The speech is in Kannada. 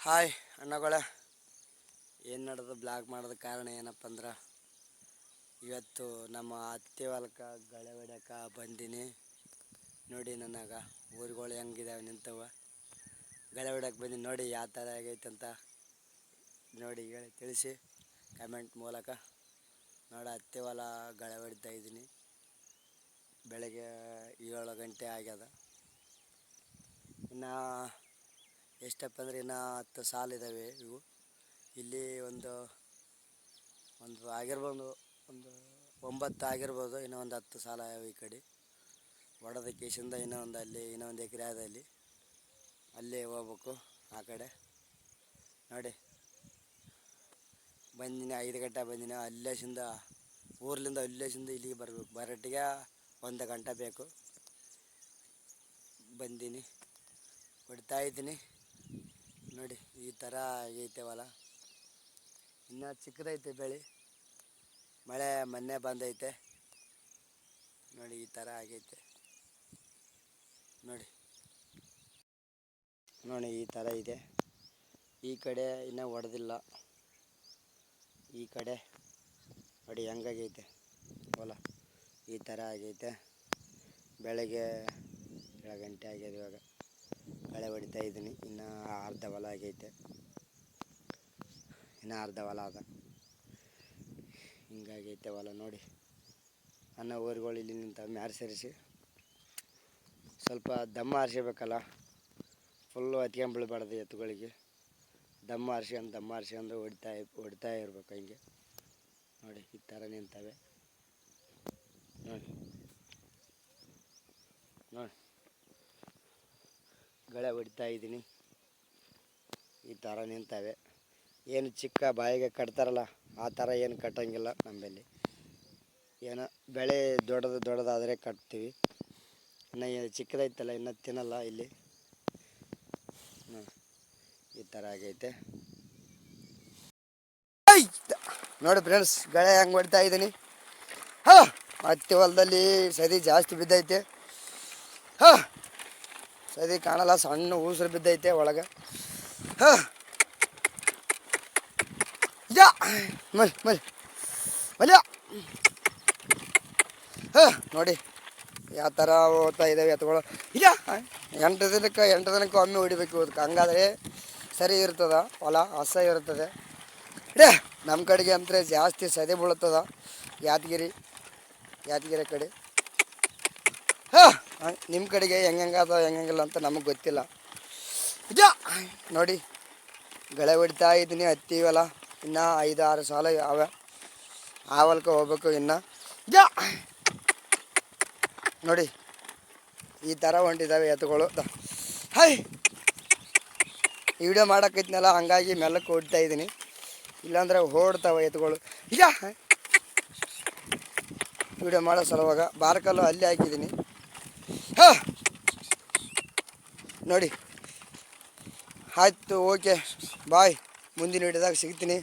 ಹಾಯ್ ಅಣ್ಣಗಳ. ಏನು ನಡೆದು ಬ್ಲಾಗ್ ಮಾಡೋದ ಕಾರಣ ಏನಪ್ಪ ಅಂದ್ರೆ, ಇವತ್ತು ನಮ್ಮ ಅತ್ತೆ ಹೊಲಕ್ಕೆ ಗಳೆ ಹೊಡ್ಯಕ್ಕೆ ಬಂದೀನಿ. ನೋಡಿ ನನಗೆ ಊರುಗಳು ಹೆಂಗಿದಾವೆ ನಿಂತವ. ಗಳೆ ಹೊಡ್ಯಕ್ಕೆ ಬಂದೀನಿ ನೋಡಿ, ಯಾವ ಥರ ಆಗೈತೆ ಅಂತ ನೋಡಿ ಹೇಳಿ, ತಿಳಿಸಿ ಕಮೆಂಟ್ ಮೂಲಕ. ನೋಡಿ ಅತ್ತೆ ಹೊಲ ಗಳೆ ಹೊಡಿತಾ ಇದ್ದೀನಿ. ಬೆಳಗ್ಗೆ ಏಳು ಗಂಟೆ ಆಗ್ಯದ. ಇನ್ನು ಎಷ್ಟಪ್ಪ ಅಂದರೆ ಇನ್ನೂ ಹತ್ತು ಸಾಲು ಇದ್ದಾವೆ ಇವು. ಇಲ್ಲಿ ಒಂದು ಒಂದು ಆಗಿರ್ಬೋದು, ಒಂದು ಒಂಬತ್ತು ಆಗಿರ್ಬೋದು, ಇನ್ನೂ ಒಂದು ಹತ್ತು ಸಾಲ ಈ ಕಡೆ. ಒಡದ ಕೇಸಿಂದ ಇನ್ನೂ ಒಂದು ಅಲ್ಲಿ ಇನ್ನೂ ಒಂದು ಎಕರೆ ಆದ ಅಲ್ಲಿ ಅಲ್ಲೇ ಹೋಗ್ಬೇಕು ಆ ಕಡೆ. ನೋಡಿ, ಬಂದಿನಿ, ಐದು ಗಂಟೆ ಬಂದಿನಿ. ಅಲ್ಲೇಸಿಂದ ಊರ್ಲಿಂದ ಅಲ್ಲೇಸಿಂದ ಇಲ್ಲಿಗೆ ಬರಬೇಕು. ಬರಟ್ಟಿಗೆ ಒಂದು ಗಂಟೆ ಬೇಕು. ಬಂದೀನಿ, ಹೊಡಿತಾ ಇದ್ದೀನಿ. ನೋಡಿ, ಈ ಥರ ಆಗೈತೆವಲ್ಲ. ಇನ್ನು ಚಿಕ್ಕದೈತೆ ಬೆಳೆ. ಮಳೆ ಮೊನ್ನೆ ಬಂದೈತೆ. ನೋಡಿ, ಈ ಥರ ಆಗೈತೆ. ನೋಡಿ. ನೋಡಿ, ಈ ಥರ ಇದೆ. ಈ ಕಡೆ ಇನ್ನೂ ಹೊಡೆದಿಲ್ಲ ಈ ಕಡೆ ನೋಡಿ, ಹೆಂಗಾಗೈತೆ. ಹೊಲ. ಈ ಥರ ಆಗೈತೆ. ಬೆಳಗ್ಗೆ ಏಳು ಗಂಟೆ ಆಗ್ಯದ ಇವಾಗ ಕಳೆ ಹೊಡಿತಾ ಇದ್ದೀನಿ ಇನ್ನು ಅರ್ಧ ಹೊಲ ಆಗೈತೆ. ಇನ್ನು ಅರ್ಧ ಹೊಲ ಅದ. ಹಿಂಗಾಗೈತೆ ಹೊಲ ನೋಡಿ. ಅನ್ನ ಊರುಗಳು ಇಲ್ಲಿ ನಿಂತ ಮ್ಯಾರ್ ಸೇರಿಸಿ. ಸ್ವಲ್ಪ ದಮ್ಮ ಆರಿಸಬೇಕಲ್ಲ. ಫುಲ್ಲು ಹತ್ಕೊಂಡ್ಬಿಡ್ಬಾರ್ದು ಎತ್ತುಗಳಿಗೆ. ದಮ್ಮ ಆರಿಸ್ಕೊಂಡು ದಮ್ಮ ಆರಿಸ್ಕೊಂಡು ಹೊಡಿತಾ ಹೊಡಿತಾ ಇರ್ಬೇಕು ಹಿಂಗೆ. ನೋಡಿ, ಈ ಥರ ನಿಂತವೆ. ನೋಡಿ. ನೋಡಿ. ಗಳೆ ಹೊಡಿತಾ ಇದ್ದೀನಿ. ಈ ಥರ ನಿಂತವೆ. ಏನು ಚಿಕ್ಕ ಬಾಯಿಗೆ ಕಟ್ತಾರಲ್ಲ, ಆ ಥರ ಏನು ಕಟ್ಟಂಗಿಲ್ಲ ನಮ್ಮಲ್ಲಿ. ಏನೋ ಬೆಳೆ ದೊಡ್ಡದು ದೊಡ್ಡದಾದರೆ ಕಟ್ತೀವಿ. ಇನ್ನು ಚಿಕ್ಕದೈತಲ್ಲ, ಇನ್ನೂ ತಿನ್ನಲ್ಲ ಇಲ್ಲಿ. ಈ ಥರ ಆಗೈತೆ. ನೋಡಿ ಫ್ರೆಂಡ್ಸ್ ಗಳೆ ಹೆಂಗೆ ಹೊಡಿತಾ ಇದ್ದೀನಿ ಹಾಂ, ಹತ್ತಿ ಹೊಲದಲ್ಲಿ ಸದಿ ಜಾಸ್ತಿ ಬಿದ್ದೈತೆ. ಹಾಂ, ಸದಿ ಕಾಣಲ್ಲ, ಸಣ್ಣ ಉಸಿರು ಬಿದ್ದೈತೆ ಒಳಗೆ. ಯಾ. ಮಲ್ ಮಲ್. ಮಲ್ಯ. ಹಾಂ, ನೋಡಿ. ಯಾವ ಥರ ಓದ್ತಾ ಇದ್ದಾವೆ ಎತ್ತುಗಳು ಇಲ್ಲ. ಎಂಟು ದಿನಕ್ಕೆ ಎಂಟು ದಿನಕ್ಕೆ ಒಮ್ಮೆ ಹೊಡಿಬೇಕು ಅದಕ್ಕೆ. ಹಂಗಾದ್ರೆ ಸರಿ ಇರ್ತದ, ಹೊಲ, ಹಸ ಇರ್ತದೆ. ಇಡೇ, ನಮ್ಮ ಕಡೆಗೆ ಅಂದರೆ ಜಾಸ್ತಿ ಸದೆ ಬೀಳುತ್ತದ ಯಾದಗಿರಿ ಯಾದಗಿರಿ ಕಡೆ. ಹಾಂ ನಿಮ್ಮ ಕಡೆಗೆ ಹೆಂಗದ ಹೆಂಗಿಲ್ಲ ಅಂತ ನಮಗೆ ಗೊತ್ತಿಲ್ಲ. ನಿಜ ನೋಡಿ, ಗಳೆ ಬಿಡ್ತಾ ಇದ್ದೀನಿ ಹತ್ತಿವಲ್ಲ ಇನ್ನ ಇನ್ನು ಐದು, ಆರು ಸಾಲ ಯಾವ ಆವಲ್ಕೆ ಹೋಗ್ಬೇಕು ಇನ್ನು. ಇದ ನೋಡಿ, ಈ ಥರ ಹೊಂಟಿದ್ದಾವೆ ಎತ್ತುಗಳು. ಹೈ! ಈ ವಿಡಿಯೋ ಮಾಡೋಕ್ಕೈತ್ನಲ್ಲ ಹಂಗಾಗಿ ಮೆಲ್ಲಕ್ಕೆ ಓಡ್ತಾ ಇದ್ದೀನಿ ಇಲ್ಲಾಂದ್ರೆ ಓಡ್ತಾವೆ ಎತ್ತುಗಳು. ಈಗ ವಿಡಿಯೋ ಮಾಡೋ ಸಲುವಾಗ ಬಾರ್ಕಲ್ಲು ಅಲ್ಲಿ ಹಾಕಿದ್ದೀನಿ ಹಾಂ! ನೋಡಿ ಆಯ್ತು ಓಕೆ ಬಾಯ್ ಮುಂದಿನ ವಿಡಿಯೋದಾಗ ಸಿಗ್ತೀನಿ.